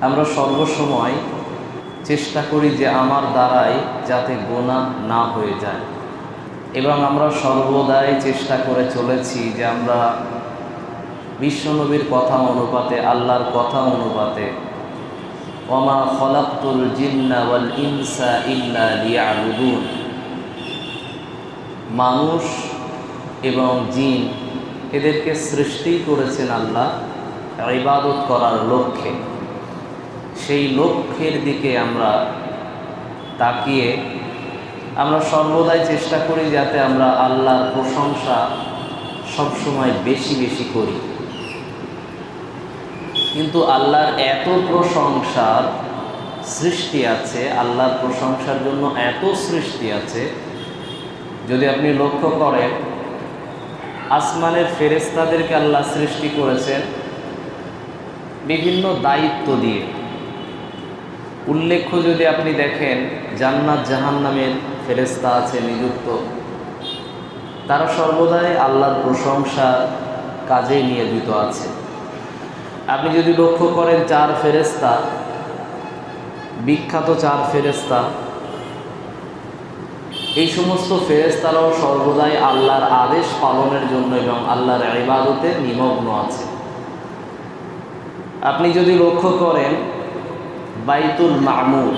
আমরা সর্বসময় চেষ্টা করি যে আমার দ্বারাই যাতে গোনা না হয়ে যায়। এবং আমরা সর্বদাই চেষ্টা করে চলেছি যে আমরা বিশ্বনবীর কথা অনুপাতে, আল্লাহর কথা অনুপাতে। ওমা খলাক্তুল জিন্না ওয়াল ইনসা ইল্লা লিয়াবুদুন। মানুষ এবং জিন এদেরকে সৃষ্টি করেছেন আল্লাহ ইবাদত করার লক্ষ্যে। সেই লক্ষ্যের দিকে আমরা তাকিয়ে আমরা সর্বদাই চেষ্টা করি যাতে আমরা আল্লাহর প্রশংসা সবসময় বেশি বেশি করি। কিন্তু আল্লাহর এত প্রশংসার সৃষ্টি আছে, আল্লাহর প্রশংসার জন্য এত সৃষ্টি আছে, যদি আপনি লক্ষ্য করেন, আসমানের ফেরেস্তাদেরকে আল্লাহ সৃষ্টি করেছেন বিভিন্ন দায়িত্ব দিয়ে। উল্লেখ্য যদি আপনি দেখেন, জান্নাত জাহান্নামের ফেরেস্তা আছে, নিযুক্ত। তারা সর্বদাই আল্লাহর প্রশংসা কাজে নিয়োজিত আছে। আপনি যদি লক্ষ্য করেন, চার ফেরেস্তা বিখ্যাত চার ফেরেস্তা এই সমস্ত ফেরেস্তারাও সর্বদাই আল্লাহর আদেশ পালনের জন্য এবং আল্লাহর ইবাদতে নিমগ্ন আছে। আপনি যদি লক্ষ্য করেন বাইতুল মামুর।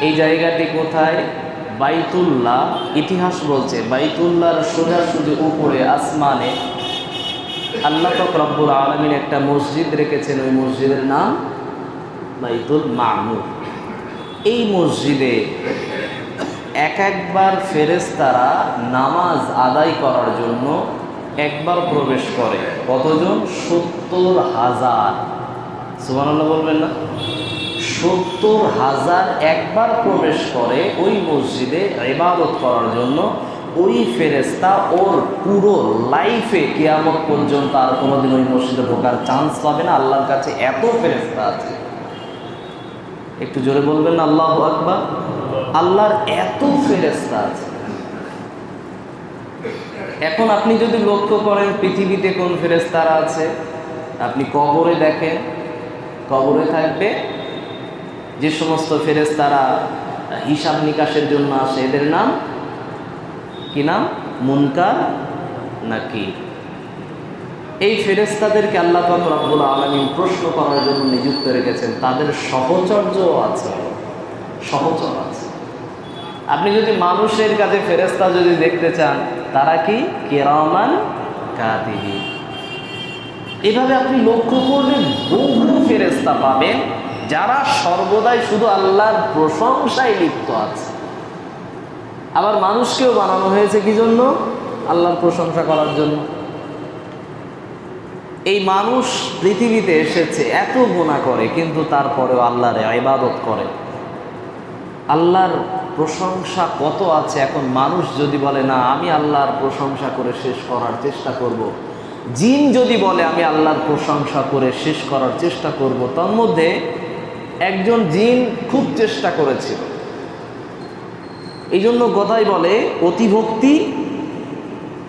এই জায়গাটি কোথায়? বাইতুল্লাহ। ইতিহাস বলছে, বাইতুল্লাহর সোজাসুজি উপরে, আসমানে আল্লাহ তক রব্বুল আলমিন একটা মসজিদ রেখেছেন। ওই মসজিদের নাম বাইতুল মামুর। এই মসজিদে এক একবার ফেরেস্তারা নামাজ আদায় করার জন্য একবার প্রবেশ করে। কতজন? সত্তর হাজার। সুবহানাল্লাহ বলবেন না? সত্তর হাজার একবার প্রবেশ করে ওই মসজিদে ইবাদত করার জন্য ওই ফেরেস্তা ওর পুরো লাইফে কেয়ামত পর্যন্ত আর কোনোদিন ওই মসজিদে ঢোকার চান্স পাবে না। আল্লাহর কাছে এত ফেরেস্তা আছে। একটু জোরে বলবেন আল্লাহ আকবার। আল্লাহর এত ফেরেস্তা আছে। এখন আপনি যদি লক্ষ্য করেন পৃথিবীতে কোন ফেরেস্তারা আছে, আপনি কবরে দেখেন কবরে থাকবে। যে সমস্ত ফেরেস্তারা হিসাব নিকাশের জন্য আসে, এদের নাম কি নাম? মুনকার নাকি? এই ফেরেস্তাদেরকে আল্লাহ রব্বুল আলমিন প্রশ্ন করার জন্য নিযুক্ত রেখেছেন। তাদের সহচর্যও আছে। সহচর আছে। আপনি যদি মানুষের কাছে ফেরেস্তা যদি দেখতে চান, তারা কি? কেরামান কাতিবি এভাবে আপনি লক্ষ্য করলে বহু ফেরেস্তা পাবেন যারা সর্বদাই শুধু আল্লাহর প্রশংসায় লিপ্ত আছে। আবার মানুষকেও বানানো হয়েছে কি জন্য আল্লাহর প্রশংসা করার জন্য। এই মানুষ পৃথিবীতে এসেছে, এত গুণা করে, কিন্তু তারপরেও আল্লাহর ইবাদত করে। আল্লাহর প্রশংসা কত আছে? এখন মানুষ যদি বলে, না, আমি আল্লাহর প্রশংসা করে শেষ করার চেষ্টা করব। জিন যদি বলে, আমি আল্লাহর প্রশংসা করে শেষ করার চেষ্টা করব, তার মধ্যে একজন জিন খুব চেষ্টা করেছিল। এই জন্য কথাই বলে, অতিভক্তি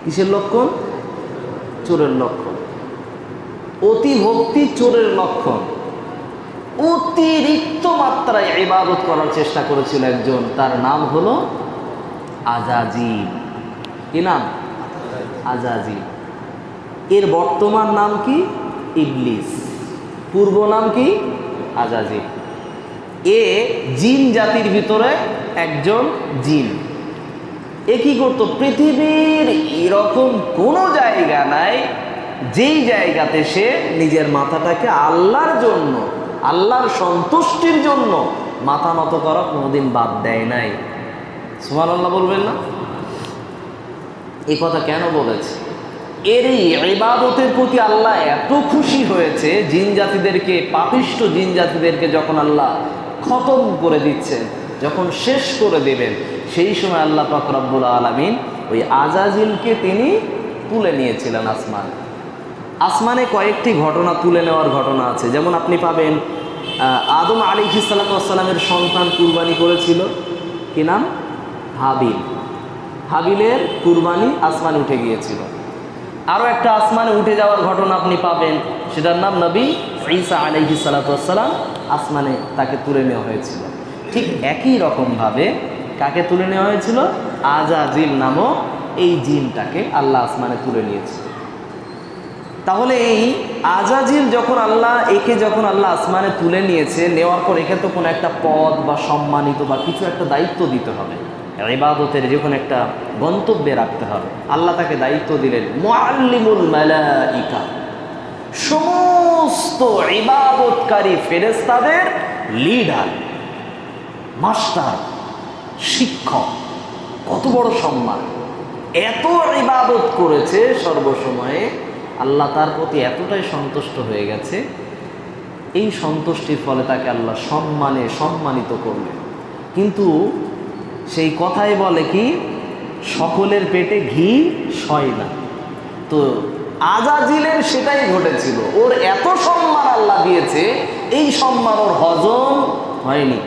কিসের লক্ষণ? চোরের লক্ষণ। অতিভক্তি চোরের লক্ষণ। অতিরিক্ত মাত্রায় ইবাদত করার চেষ্টা করেছিল একজন, তার নাম হলো আজাজিব কি নাম? আজাজিব এর বর্তমান নাম কি? ইবলিস। পূর্ব নাম কি? আজাজিব এ জিন জাতির ভিতরে একজন জিন। এ কি করতো? পৃথিবীর এরকম কোনো জায়গা নাই, যেই জায়গাতে সে নিজের মাথাটাকে আল্লাহর জন্য, আল্লাহর সন্তুষ্টির জন্য মাথা নত করা কোনোদিন বাদ দেয় নাই। সুমান আল্লাহ বলবেন না? এই কথা কেন বলেছে? এর এই প্রতি আল্লাহ এত খুশি হয়েছে, জিন জাতিদেরকে, পাপিষ্ট জিন জাতিদেরকে যখন আল্লাহ খতম করে দিচ্ছেন, যখন শেষ করে দেবেন, সেই সময় আল্লাহ পাক আলমিন ওই আজাজিলকে তিনি তুলে নিয়েছিলেন আসমান। আসমানে কয়েকটি ঘটনা তুলে নেওয়ার ঘটনা আছে। যেমন আপনি পাবেন আদম আলী সালাতামের সন্তান কুরবানি করেছিল। কি নাম? হাবিল। হাবিলের কুরবানি আসমানে উঠে গিয়েছিল। আরও একটা আসমানে উঠে যাওয়ার ঘটনা আপনি পাবেন। সেটার নাম নবী ঈসা আলাইহি সালাতাম আসমানে তাকে তুলে নেওয়া হয়েছিল। ঠিক একই রকমভাবে কাকে তুলে নেওয়া হয়েছিল? আজাজিল নামক এই জিনটাকে আল্লাহ আসমানে তুলে নিয়েছিল তাহলে এই আজাজিল যখন আল্লাহ, একে যখন আল্লাহ আসমানে তুলে নিয়েছে, নেওয়ার পর একে তো কোনো একটা পদ বা সম্মানিত বা কিছু একটা দায়িত্ব দিতে হবে। ইবাদতের যে কোনো একটা গন্তব্যে রাখতে হবে, আল্লাহ তাকে দায়িত্ব দিলেন, মুআল্লিমুল মালাইকা সমস্ত ইবাদতকারী ফেরেস্তাদের লিডার, মাস্টার, শিক্ষক, কত বড় সম্মান। এত ইবাদত করেছে সর্বসময়ে, আল্লাহ তার প্রতি এতটাই সন্তুষ্ট হয়ে গেছে। এই সন্তুষ্টির ফলে তাকে আল্লাহ সম্মানে সম্মানিত করলেন। কিন্তু সেই কথাই বলে কি, সকলের পেটে ঘি সয় না। তো আজাজিলের সেটাই ঘটেছিল। ওর এত সম্মান আল্লাহ দিয়েছে, এই সম্মান ওর হজম হয়নি।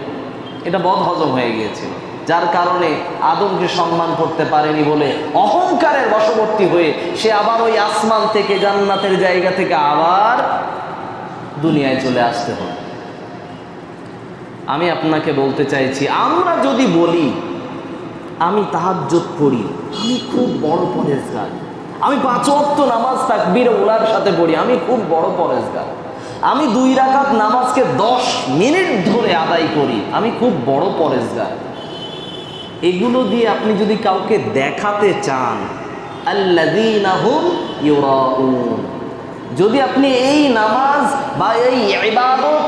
এটা বদ হজম হয়ে গিয়েছিল যার কারণে আদমকে সম্মান করতে পারেনি বলে অহংকারের বশবর্তী হয়ে সে আবার ওই আসমান থেকে জান্নাতের জায়গা থেকে আবার দুনিয়ায় চলে আসতে হবে আমি আপনাকে বলতে চাইছি, আমরা যদি বলি আমি তাহাজ্জত পড়ি। আমি খুব বড় পরেজগার। আমি পাঁচ ওয়াক্ত নামাজ তাকবীর ওলার সাথে পড়ি। আমি খুব বড় পরেজগার। আমি দুই রাকাত নামাজকে দশ মিনিট ধরে আদায় করি। আমি খুব বড় পরেজগার। এগুলো দিয়ে আপনি যদি কাউকে দেখাতে চান যদি আপনি এই নামাজ বা এই ইবাদত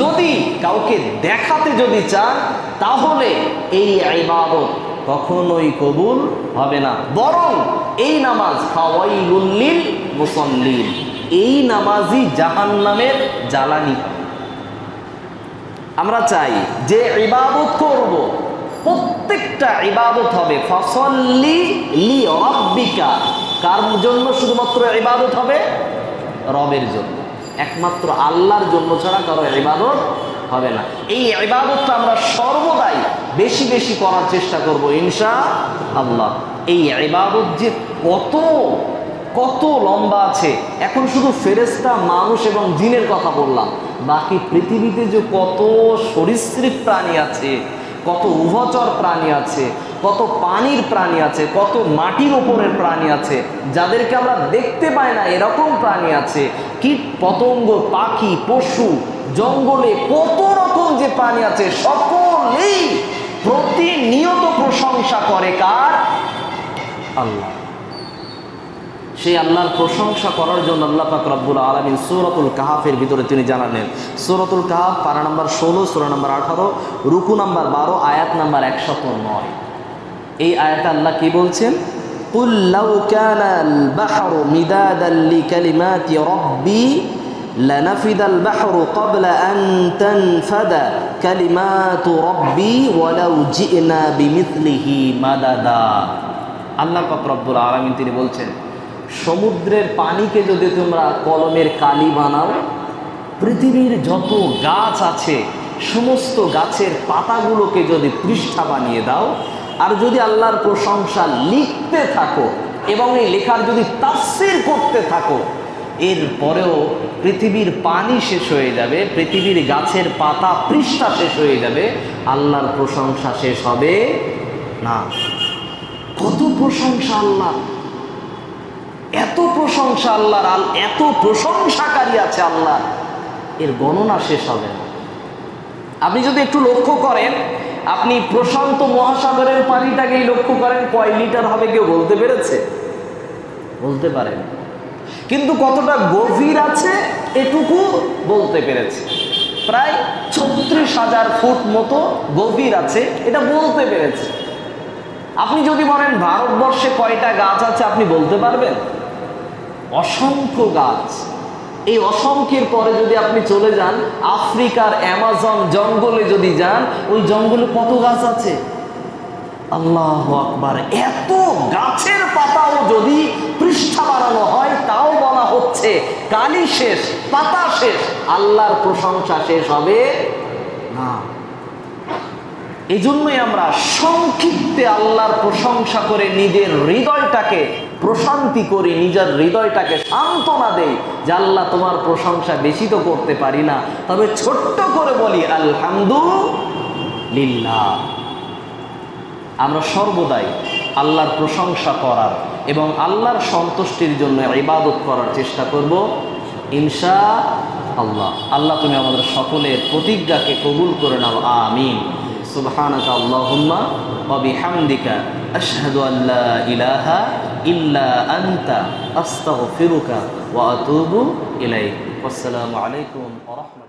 যদি কাউকে দেখাতে যদি চান, তাহলে এই ইবাদত কখনোই কবুল হবে না। বরং এই নামাজ ফাওয়াইলুল্লিল মুসল্লিন। এই নামাজই জাহান নামের জ্বালানি। আমরা চাই যে ইবাদত করব, প্রত্যেকটা ইবাদত হবে। ফসল্লি লি রব্বিকা। কার জন্য শুধুমাত্র ইবাদত হবে? রবের জন্য। একমাত্র আল্লাহর জন্য ছাড়া কারও ইবাদত হবে না। এই ইবাদতটা আমরা সর্বদাই বেশি বেশি করার চেষ্টা করব, ইনশা আল্লাহ। এই ইবাদত যে কত কত লম্বা আছে, এখন শুধু ফেরেস্তা মানুষ এবং জিনের কথা বললাম। বাকি পৃথিবীতে যে কত সরীসৃপ প্রাণী আছে, কত উভচর প্রাণী আছে, কত পানির প্রাণী আছে, কত মাটির ওপরের প্রাণী আছে, যাদেরকে আমরা দেখতে পাই না, এরকম প্রাণী আছে, কীট, পতঙ্গ, পাখি, পশু, জঙ্গলে কত রকম যে প্রাণী আছে, সকলেই প্রতিনিয়ত প্রশংসা করে কার আল্লাহ সেই আল্লাহর প্রশংসা করার জন্য আল্লাহ পাক রব্বুল আলমিন সৌরতুল কাহাফের ভিতরে তিনি জানালেন সৌরতুল কাহাফ পারা নাম্বার ষোলো সোরা নাম্বার আঠারো রুকু নাম্বার বারো আয়াত নাম্বার একশত নয় এই আয়াতে আল্লাহ কি বলছেন قل لو كان البحر مدادا لكلمات ربي لنفد البحر قبل أن تنفد كلمات ربي ولو جئنا بمثله مددا আল্লাহ পাক রব্বুল আলমিন তিনি বলছেন সমুদ্রের পানিকে যদি তোমরা কলমের কালি বানাও পৃথিবীর যত গাছ আছে সমস্ত গাছের পাতাগুলোকে যদি পৃষ্ঠা বানিয়ে দাও আর যদি আল্লাহর প্রশংসা লিখতে থাকো এবং এই লেখার যদি তাফসির করতে থাকো এরপরেও পৃথিবীর পানি শেষ হয়ে যাবে, পৃথিবীর গাছের পাতা, পৃষ্ঠা শেষ হয়ে যাবে, আল্লাহর প্রশংসা শেষ হবে না। কত প্রশংসা আল্লাহ এত প্রশংসা আল্লাহর, আল এত প্রশংসাকারী আছে আল্লাহ এর গণনা শেষ হবে না। আপনি যদি একটু লক্ষ্য করেন, আপনি প্রশান্ত মহাসাগরের পানিটাকেই লক্ষ্য করেন, কয় লিটার হবে কেউ বলতে পেরেছে? বলতে পারেন। কিন্তু কতটা গভীর আছে এটুকু বলতে পেরেছে। প্রায় ছত্রিশ হাজার ফুট মতো গভীর আছে, এটা বলতে পেরেছে। আপনি যদি বলেন ভারতবর্ষে কয়টা গাছ আছে, আপনি বলতে পারবেন? অসংখ্য গাছ। এই অসংখ্যের পরে যদি আপনি চলে যান, আফ্রিকার অ্যামাজন জঙ্গলে যদি যান, ওই জঙ্গলে কত গাছ আছে? আল্লাহ আকবার। এত গাছের পাতাও যদি পৃষ্ঠা বানানো হয়, তাও বলা হচ্ছে কালি শেষ, পাতা শেষ, আল্লাহর প্রশংসা শেষ হবে না। এই জন্যই আমরা সংক্ষিপ্তে আল্লাহর প্রশংসা করে নিজের হৃদয়টাকে প্রশান্তি করি, নিজের হৃদয়টাকে সান্ত্বনা দেই যে আল্লাহ তোমার প্রশংসা বেশি তো করতে পারি না। তবে ছোট্ট করে বলি, আলহামদুলিল্লাহ। আমরা সর্বদাই আল্লাহর প্রশংসা করার এবং আল্লাহর সন্তুষ্টির জন্য ইবাদত করার চেষ্টা করব, ইনশা আল্লাহ। আল্লাহ তুমি আমাদের সকলের প্রতিজ্ঞাকে কবুল করে নাও, আমিন। সুবহানাকা আল্লাহুম্মা ওয়া বিহামদিকা, আশহাদু ইলাহা ইল্লা আনতা, আস্তাগফিরুকা ওয়া আতুবু ইলাইক। আসসালামু আলাইকুম ওয়া